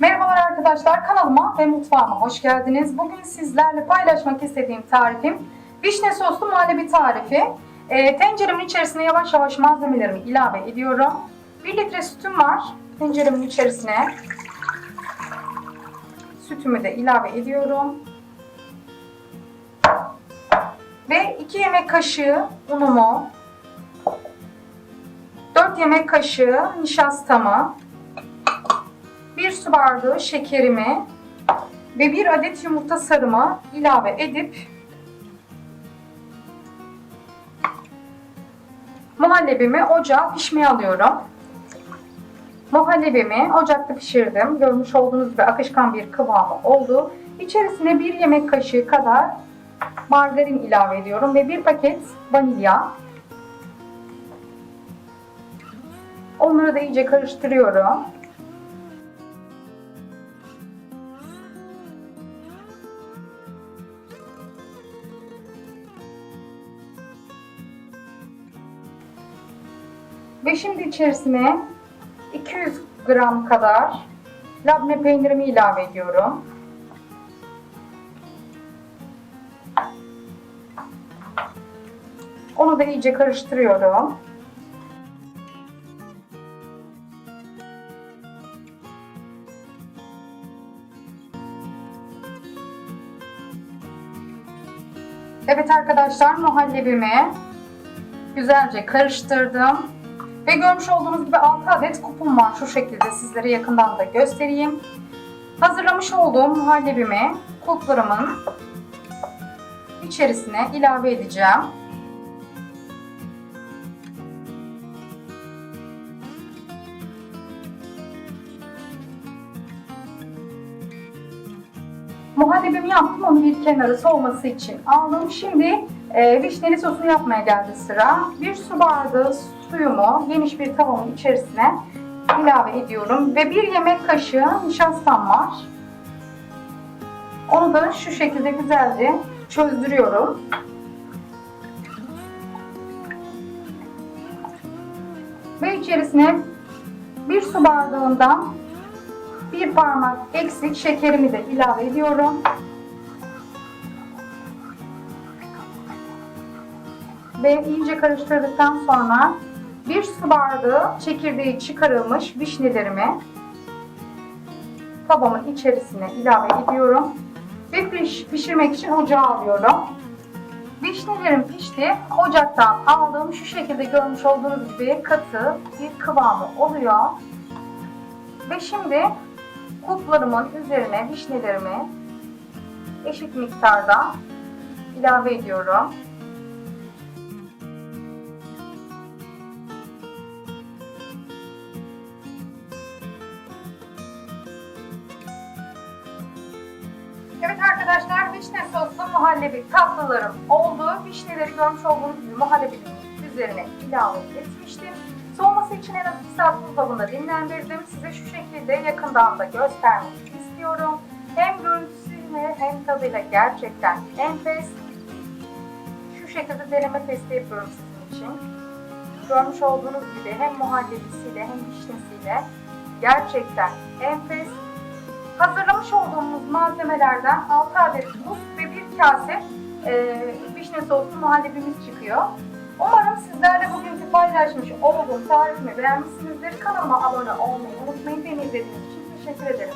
Merhabalar arkadaşlar kanalıma ve mutfağıma hoş geldiniz. Bugün sizlerle paylaşmak istediğim tarifim vişne soslu muhallebi tarifi. Ee, tenceremin içerisine yavaş yavaş malzemelerimi ilave ediyorum. 1 litre sütüm var tenceremin içerisine. Sütümü de ilave ediyorum. Ve 2 yemek kaşığı unumu, 4 yemek kaşığı nişastamı, 1 su bardağı şekerimi ve 1 adet yumurta sarımı ilave edip muhallebimi ocağa pişmeye alıyorum. Muhallebimi ocakta pişirdim. Görmüş olduğunuz gibi akışkan bir kıvamı oldu. İçerisine 1 yemek kaşığı kadar margarin ilave ediyorum ve 1 paket vanilya. Onları da iyice karıştırıyorum. Ve şimdi içerisine 200 gram kadar labne peynirimi ilave ediyorum. Onu da iyice karıştırıyorum. Evet arkadaşlar muhallebimi güzelce karıştırdım. Ve görmüş olduğunuz gibi 6 adet kupum var. Şu şekilde sizlere yakından da göstereyim. Hazırlamış olduğum muhallebimi kulplarımın içerisine ilave edeceğim. Muhallebimi yaptım. Onu bir kenara soğuması için aldım. Şimdi e, vişneli sosunu yapmaya geldi sıra. Bir su bardağı suyumu geniş bir tavanın içerisine ilave ediyorum. Ve bir yemek kaşığı nişastam var. Onu da şu şekilde güzelce çözdürüyorum. Ve içerisine bir su bardağından bir parmak eksik şekerimi de ilave ediyorum. Ve iyice karıştırdıktan sonra bir su bardağı çekirdeği çıkarılmış vişnelerimi tavamın içerisine ilave ediyorum. Ve piş, pişirmek için ocağa alıyorum. Vişnelerim pişti. Ocaktan aldığım şu şekilde görmüş olduğunuz gibi katı bir kıvamı oluyor. Ve şimdi kulplarımın üzerine vişnelerimi eşit miktarda ilave ediyorum. Evet arkadaşlar vişne soslu muhallebi tatlılarım oldu. Vişneleri görmüş olduğunuz gibi muhallebinin üzerine ilave etmiştim. Soğuması için en az 2 saat buzdolabında dinlendirdim. Size şu şekilde yakından da göstermek istiyorum. Hem görüntüsüyle hem tadıyla gerçekten enfes. Şu şekilde deneme testi yapıyorum sizin için. Görmüş olduğunuz gibi hem muhallebisiyle hem vişnesiyle gerçekten enfes. Hazırlamış olduğumuz malzemelerden 6 adet buz ve bir kase e, vişne soslu muhallebimiz çıkıyor. Umarım sizlerle bugünkü paylaşmış olduğum tarifimi beğenmişsinizdir. Kanalıma abone olmayı unutmayın. Beni izlediğiniz için teşekkür ederim.